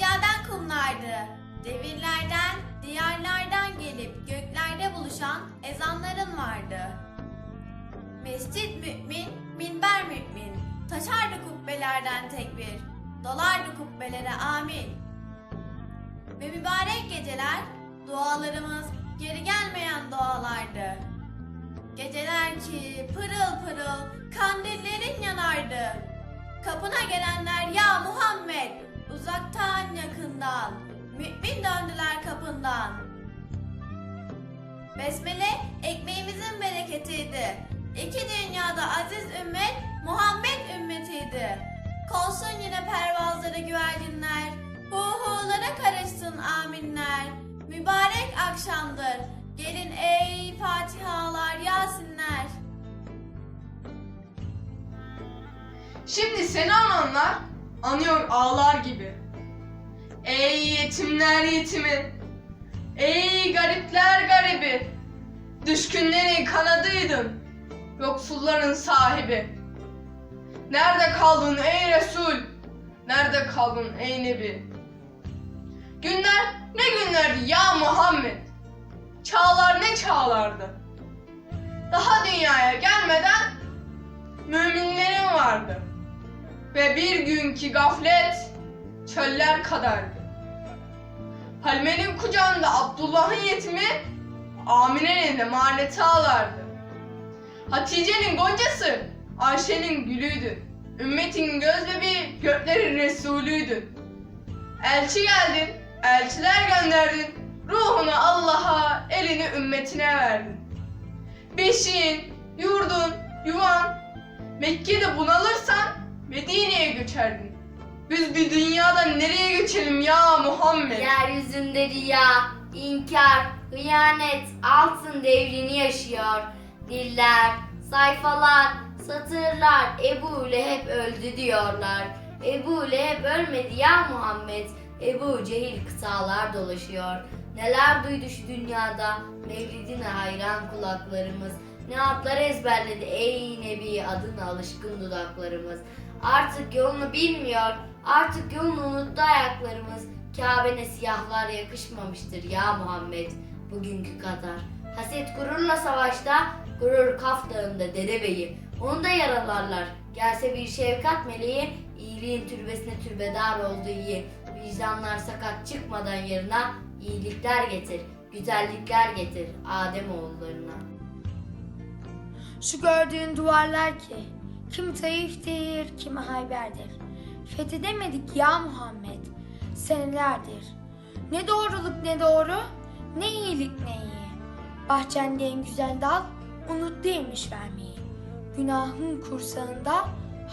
Seccaden kumlardı. Devirlerden, diyarlardan gelip göklerde buluşan ezanların vardı. Mescit mümin, minber mümin. Taşardı kubbelerden tekbir. Dolardı kubbelere amin. Ve mübarek geceler dualarımız geri gelmeyen dualardı. Geceler ki pırıl pırıl kandillerin yanardı. Kapına gelenler ya Muhammed uzaktan yakından mümin döndüler kapından. Besmele ekmeğimizin bereketiydi. İki dünyada aziz ümmet Muhammed ümmetiydi. Kolsun yine pervazları güvercinler, huhulara karışsın aminler. Mübarek akşamdır, gelin ey Fatihalar, Yasinler. Şimdi seni ananlar anıyor ağlar gibi. Ey yetimler yetimi, ey garipler garibi, düşkünlerin kanadıydın, yoksulların sahibi. Nerede kaldın ey Resul, nerede kaldın ey Nebi? Günler ne günlerdi ya Muhammed, çağlar ne çağlardı. Daha dünyaya gelmeden müminlerin vardı. Ve bir günkü gaflet çöller kadardı. Halime'nin kucağında Abdullah'ın yetimi Amine'nin emaneti ağlardı. Hatice'nin goncası Ayşe'nin gülüydü. Ümmetin göz bebeği göklerin Resulüydü. Elçi geldin, elçiler gönderdin. Ruhunu Allah'a, elini ümmetine verdin. Beşiğin, yurdun, yuvan, Mekke'de bunalırsan Medine'ye göçerdin. Biz bir dünyadan nereye göçelim ya Muhammed? Yeryüzünde riya, inkar, hıyanet, altın devrini yaşıyor. Diller, sayfalar, satırlar Ebu Leheb öldü diyorlar. Ebu Leheb ölmedi ya Muhammed. Ebu Cehil kıtalar dolaşıyor. Neler duydu şu dünyada Mevlidine hayran kulaklarımız. Ne adlar ezberledi ey Nebi adına alışkın dudaklarımız. Artık yolunu bilmiyor, artık yolunu unuttu ayaklarımız. Kabe'ne siyahlar yakışmamıştır ya Muhammed bugünkü kadar. Haset gururla savaşta, gurur Kaf Dağı'nda dedebeyi. Onu da yaralarlar. Gelse bir şefkat meleği, iyiliğin türbesine türbedar oldu iyi. Vicdanlar sakat çıkmadan yarına, iyilikler getir, güzellikler getir Adem oğullarına. Şu gördüğün duvarlar ki kim Taif'tir, kimi Hayber'dir. Fethedemedik ya Muhammed senelerdir. Ne doğruluk ne doğru, ne iyilik ne iyi. Bahçende en güzel dal unut değilmiş vermeyi. Günahın kursağında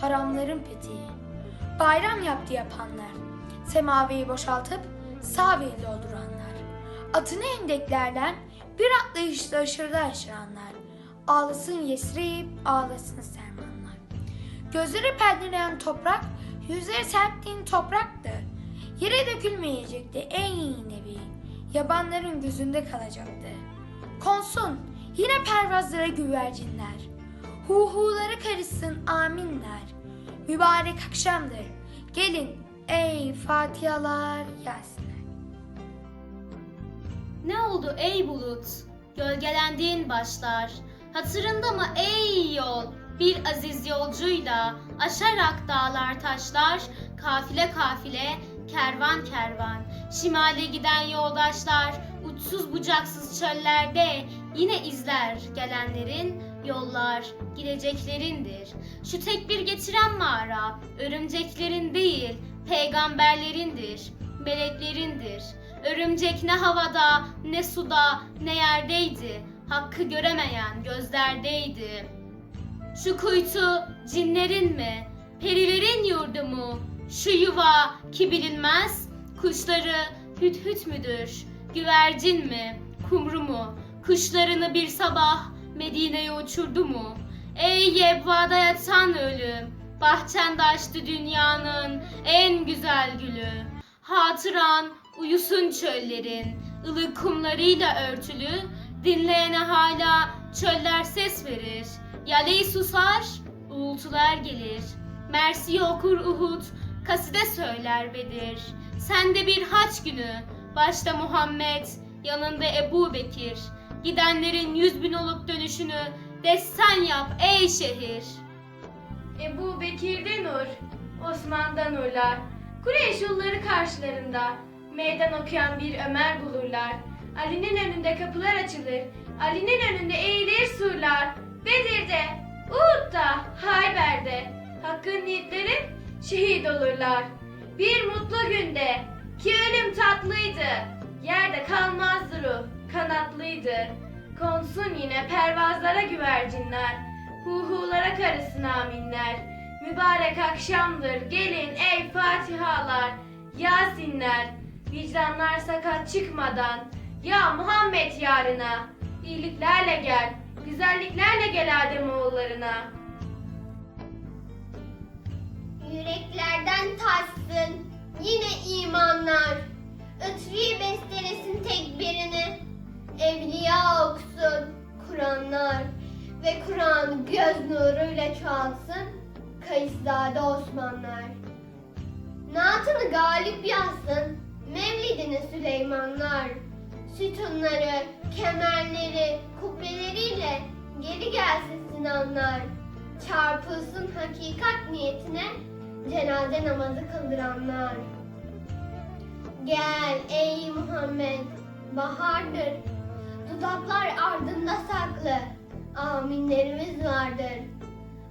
haramların petiği. Bayram yaptı yapanlar, semaveyi boşaltıp saveyi dolduranlar. Atını endeklerden bir atlayışla aşırıda aşıranlar. Ağlasın Yesrib, ağlasın Selmanlar. Gözleri perdeleyen toprak, yüzleri serptiğin topraktı. Yere dökülmeyecekti en iyi nevi. Yabanların gözünde kalacaktı. Konsun yine pervazlara güvercinler. Huhulara karışsın aminler. Mübarek akşamdır. Gelin ey Fatihalar Yasinler. Ne oldu ey bulut? Gölgelendiğin başlar. Hatırında mı ey yol? Bir aziz yolcuyla aşarak dağlar taşlar, kafile kafile, kervan kervan. Şimale giden yoldaşlar, uçsuz bucaksız çöllerde yine izler gelenlerin yollar gideceklerindir. Şu tekbir getiren mağara, örümceklerin değil, peygamberlerindir, meleklerindir. Örümcek ne havada, ne suda, ne yerdeydi. Hakkı göremeyen gözlerdeydi. Şu kuytu cinlerin mi? Perilerin yurdu mu? Şu yuva ki bilinmez? Kuşları hüt hüt müdür? Güvercin mi? Kumru mu? Kuşlarını bir sabah Medine'ye uçurdu mu? Ey yebvada yatan ölüm! Bahçende açtı dünyanın en güzel gülü. Hatıran uyusun çöllerin, ılık kumlarıyla örtülü, dinleyene hala çöller ses verir. Yaleği susar, uğultular gelir. Mersi okur Uhud, kaside söyler Bedir. Sende bir haç günü. Başta Muhammed, yanında Ebu Bekir. Gidenlerin yüz bin olup dönüşünü destan yap ey şehir. Ebu Bekir'de nur, Osman'da nurlar. Kureyş karşılarında meydan okuyan bir Ömer bulurlar. Ali'nin önünde kapılar açılır, Ali'nin önünde eğilir surlar. Bedir'de, Uhud'da, Hayber'de hakkın yiğitleri şehit olurlar. Bir mutlu günde ki ölüm tatlıydı, yerde kalmazdı ruh, kanatlıydı. Konsun yine pervazlara güvercinler, huhulara karısın aminler. Mübarek akşamdır gelin ey Fatihalar, Yasinler. Vicdanlar sakat çıkmadan, ya Muhammed yarına. iyiliklerle gel, güzelliklerle gel Adem oğullarına. Yüreklerden taşsın yine imanlar. Ötürü bestelesin tekbirini. Evliya okusun Kur'anlar. Ve Kur'an göz nuruyla çoğalsın Kayıszade Osmanlar. Naatını galip yazsın Mevlidini Süleymanlar. Sütunları, kemerleri, kubbeleriyle geri gelsin Sinanlar. Çarpılsın hakikat niyetine cenaze namazı kıldıranlar. Gel ey Muhammed, bahardır. Dudaklar ardında saklı, aminlerimiz vardır.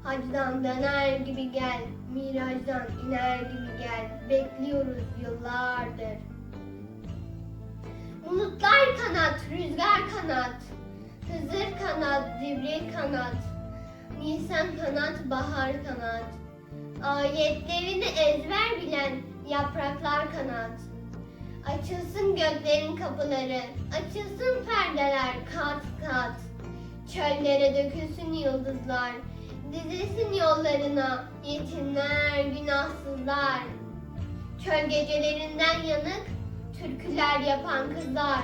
Hacdan döner gibi gel, miracdan iner gibi gel. Bekliyoruz yıllardır. Bulutlar kanat, rüzgar kanat. Hızır kanat, Cibril kanat. Nisan kanat, bahar kanat. Ayetlerini ezber bilen yapraklar kanat. Açılsın göklerin kapıları, açılsın perdeler kat kat. Çöllere dökülsün yıldızlar, dizilsin yollarına yetimler, günahsızlar. Çöl gecelerinden yanık türküler yapan kızlar.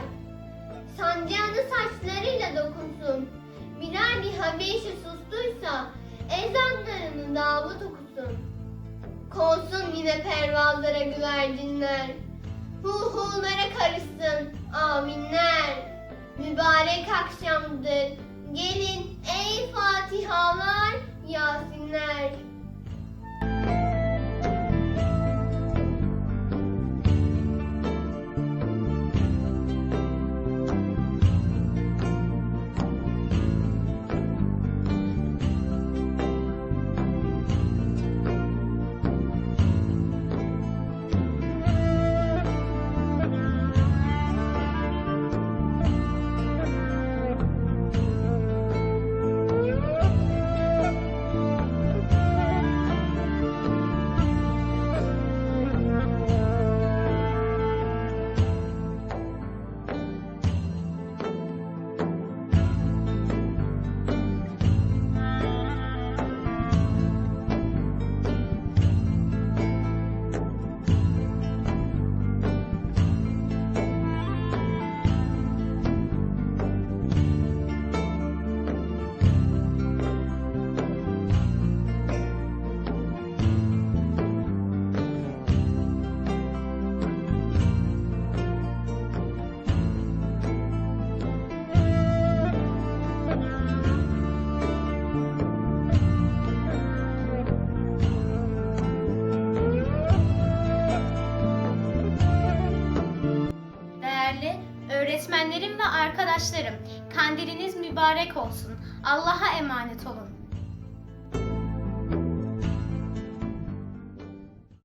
Sancağını saçlarıyla dokunsun. Birer bir Habeşi sustuysa ezanlarını Davut okusun. Konsun yine pervazlara güvercinler. Huhulara karışsın aminler. Mübarek akşamdır. Gelin ey Fatihalar, Yasinler. Arkadaşlarım, kandiliniz mübarek olsun. Allah'a emanet olun.